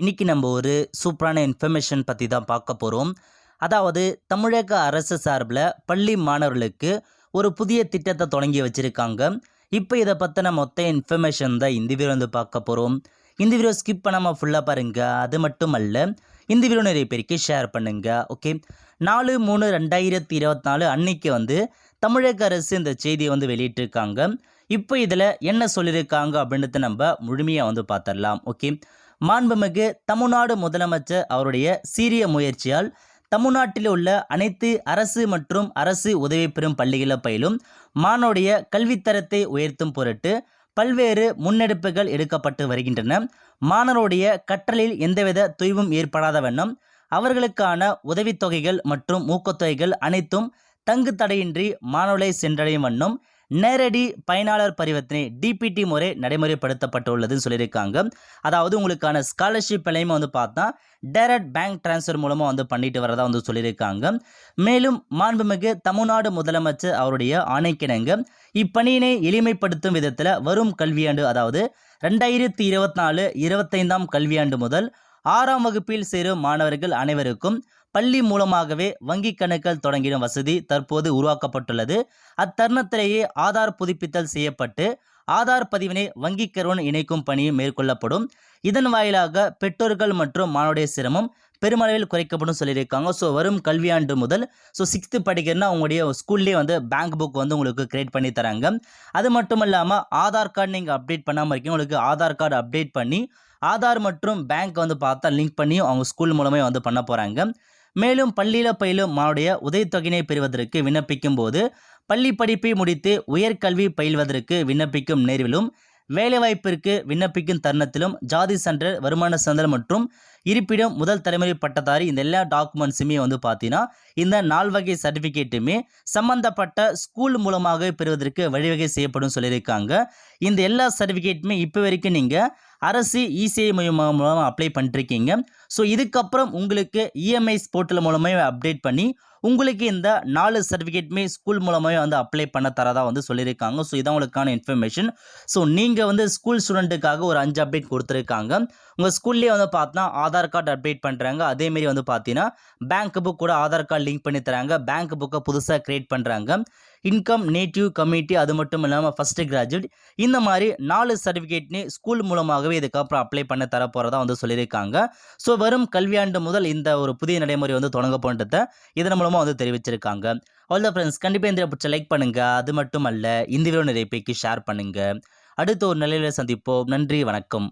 இன்னைக்கு நம்ம ஒரு சூப்பரான இன்ஃபர்மேஷன் பற்றி தான் பார்க்க போகிறோம் அதாவது தமிழக அரசு சார்பில் பள்ளி மாணவர்களுக்கு ஒரு புதிய திட்டத்தை தொடங்கி வச்சுருக்காங்க. இப்போ இதை பற்றின மொத்த இன்ஃபர்மேஷன் தான் இந்த வீடியோ வந்து பார்க்க போகிறோம் இந்த வீடியோ ஸ்கிப் பண்ணாமல் ஃபுல்லாக பாருங்கள் அது மட்டும் அல்ல இந்த வீடியோ நிறைய பேருக்கு ஷேர் பண்ணுங்கள் ஓகே நாலு மூணு ரெண்டாயிரத்தி இருபத்தி நாலு அன்னைக்கு வந்து தமிழக அரசு இந்த செய்தியை வந்து வெளியிட்டிருக்காங்க. இப்போ இதில் என்ன சொல்லியிருக்காங்க அப்படின்றத நம்ம முழுமையாக வந்து பார்த்துடலாம் ஓகே மாண்புமிகு தமிழ்நாடு முதலமைச்சர் அவருடைய சீரிய முயற்சியால் தமிழ்நாட்டில் உள்ள அனைத்து அரசு மற்றும் அரசு உதவி பெறும் பள்ளிகளில் பயிலும் மானுடைய கல்வித்தரத்தை உயர்த்தும் பொருட்டு பல்வேறு முன்னெடுப்புகள் எடுக்கப்பட்டு வருகின்றன. மாணவருடைய கற்றலில் எந்தவித தொய்வும் ஏற்படாத வண்ணம் அவர்களுக்கான உதவித்தொகைகள் மற்றும் ஊக்கத்தொகைகள் அனைத்தும் தங்கு தடையின்றி மாணவர்களை சென்றடையும் வண்ணம் நேரடி பயனாளர் பரிவர்த்தனை டிபிடி முறை நடைமுறைப்படுத்தப்பட்டுள்ளதுன்னு சொல்லியிருக்காங்க. அதாவது உங்களுக்கான ஸ்காலர்ஷிப் எல்லாமே வந்து பார்த்தா டைரக்ட் பேங்க் டிரான்ஸ்ஃபர் மூலமாக வந்து பண்ணிட்டு வரதா வந்து சொல்லியிருக்காங்க. மேலும் மாண்புமிகு தமிழ்நாடு முதலமைச்சர் அவருடைய ஆணைக்கிணங்க இப்பணியினை எளிமைப்படுத்தும் விதத்தில் வரும் கல்வியாண்டு அதாவது ரெண்டாயிரத்தி இருபத்தி நாலு இருபத்தைந்தாம் கல்வியாண்டு முதல் ஆறாம் வகுப்பில் சேரும் மாணவர்கள் அனைவருக்கும் பள்ளி மூலமாகவே வங்கி கணக்குகள் தொடங்கிடும் வசதி தற்போது உருவாக்கப்பட்டுள்ளது. அத்தருணத்திலேயே ஆதார் புதுப்பித்தல் செய்யப்பட்டு ஆதார் பதிவினை வங்கி கருவன் இணைக்கும் பணியும் மேற்கொள்ளப்படும். இதன் வாயிலாக பெற்றோர்கள் மற்றும் மாணவருடைய சிரமம் பெருமளவில் குறைக்கப்படும் சொல்லியிருக்காங்க. ஸோ வரும் கல்வியாண்டு முதல் ஸோ சிக்ஸ்த்து படிக்கிறனா உங்களுடைய ஸ்கூல்லேயே வந்து பேங்க் புக் வந்து உங்களுக்கு கிரியேட் பண்ணி தராங்க. அது மட்டும் இல்லாமல் ஆதார் கார்டு நீங்கள் அப்டேட் பண்ணாமல் இருக்கீங்க. உங்களுக்கு ஆதார் கார்டு அப்டேட் பண்ணி ஆதார் மற்றும் பேங்க் வந்து பார்த்தா லிங்க் பண்ணி அவங்க ஸ்கூல் மூலமே வந்து பண்ண போகிறாங்க மேலும் பள்ளியில் பயிலும் மாவுடைய உதவித்தொகையினை பெறுவதற்கு விண்ணப்பிக்கும் போது பள்ளி படிப்பை முடித்து உயர்கல்வி பயில்வதற்கு விண்ணப்பிக்கும் நேர்விலும் வேலைவாய்ப்பிற்கு விண்ணப்பிக்கும் தருணத்திலும் ஜாதி சான்றிதழ் வருமான சான்றிதழ் மற்றும் இருப்பிடம் முதல் தலைமுறை பட்டதாரி இந்த எல்லா டாக்குமெண்ட்ஸுமே வந்து பார்த்தீங்கன்னா இந்த நால்வகை சர்டிஃபிகேட்டுமே சம்பந்தப்பட்ட ஸ்கூல் மூலமாக பெறுவதற்கு வழிவகை செய்யப்படும் சொல்லியிருக்காங்க. இந்த எல்லா சர்டிஃபிகேட்டுமே இப்போ வரைக்கும் நீங்கள் அரசு இசிஐ மையம் மூலமாக அப்ளை பண்ணிருக்கீங்க. ஸோ இதுக்கப்புறம் உங்களுக்கு இஎம்ஐஸ் போர்ட்டல் மூலமாக அப்டேட் பண்ணி உங்களுக்கு இந்த நாலு சர்டிஃபிகேட்டுமே ஸ்கூல் மூலமாகவே வந்து அப்ளை பண்ண தரதாக வந்து சொல்லியிருக்காங்க. ஸோ இதான் உங்களுக்கான இன்ஃபர்மேஷன் ஸோ நீங்கள் வந்து ஸ்கூல் ஸ்டூடெண்ட்டுக்காக ஒரு அஞ்சு அப்டேட் கொடுத்துருக்காங்க. உங்கள் ஸ்கூல்லேயே வந்து பார்த்தா ஆதார் கார்டு அப்டேட் பண்ணுறாங்க அதேமாரி வந்து பார்த்தீங்கன்னா பேங்க் புக் கூட ஆதார் கார்டு லிங்க் பண்ணி தராங்க. பேங்க் புக்கை புதுசாக க்ரியேட் பண்ணுறாங்க இன்கம் நேட்டிவ் கம்யூனிட்டி அது மட்டும் இல்லாமல் ஃபஸ்ட்டு கிராஜுவேட் இந்த மாதிரி நாலு சர்டிஃபிகேட்னு ஸ்கூல் மூலமாகவே இதுக்கப்புறம் அப்ளை பண்ண தர போகிறதா வந்து சொல்லியிருக்காங்க. ஸோ வரும் கல்வியாண்டு முதல் இந்த ஒரு புதிய நடைமுறை வந்து தொடங்க போன்றதை இதன் மூலமாக வந்து தெரிவிச்சிருக்காங்க. அவ்வளோ ஃப்ரெண்ட்ஸ் கண்டிப்பாக இந்த பிடிச்ச லைக் பண்ணுங்கள் அது மட்டும் அல்ல இந்த வீடியோ நிறைய பேருக்கு ஷேர் பண்ணுங்கள் அடுத்த ஒரு நிலையில் சந்திப்போம். நன்றி வணக்கம்.